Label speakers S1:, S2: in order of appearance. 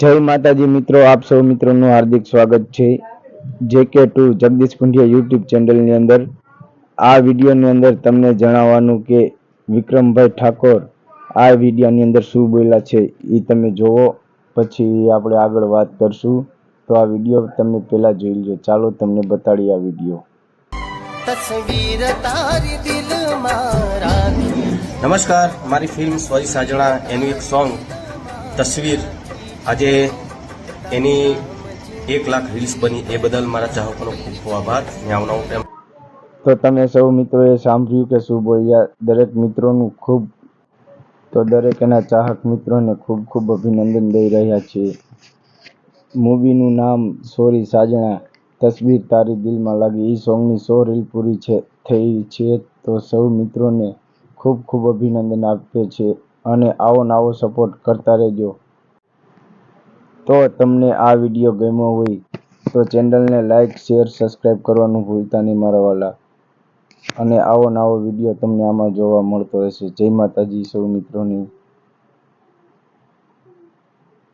S1: જય માતાજી મિત્રો આપ સૌ મિત્રોનું હાર્દિક સ્વાગત છે જે કે ટુ જગદીશ પુંઢિયા યુટ્યુબ ચેનલની અંદર. આ વિડીયોની અંદર તમને જણાવવાનું કે વિક્રમભાઈ ઠાકોર આ વિડીયોની અંદર શું બોલ્યા છે એ તમે જોવો પછી આપણે આગળ વાત કરશું. તો આ વીડિયો તમે પહેલા જોઈ લો ચાલો તમને બતાડી આ વીડિયો.
S2: તસવીર તારી દિલ
S3: નમસ્કાર મારી ફિલ્મ સ્વરી સાજણા એનું એક સોંગ તસવીર. આજે એની એક લાખ રીલ્સ બની એ બદલ મારા ચાહકોનો ખૂબ ખૂબ આભાર.
S1: તો તમે સૌ મિત્રોએ સાંભળ્યું કે શું બોલ્યા દરેક મિત્રોનું ખૂબ તો દરેક એના ચાહક મિત્રોને ખૂબ ખૂબ અભિનંદન દઈ રહ્યા છીએ. મૂવીનું નામ સોરી સાજણા, તસવીર તારી દિલમાં લાગી. એ સોંગની સો રીલ પૂરી છે, થઈ છે તો સૌ મિત્રોને ખૂબ ખૂબ અભિનંદન આપીએ છીએ. અને આવો નવો સપોર્ટ કરતા રહેજો. તો તમને આ વીડિયો ગમ્યો હોય તો ચેનલને લાઇક શેર સબસ્ક્રાઈબ કરવાનું ભૂલતા નહીં મારા વાલા. અને આવો નવો વીડિયો તમને આમાં જોવા મળતો રહેશે. જય માતાજી, સૌ મિત્રોની.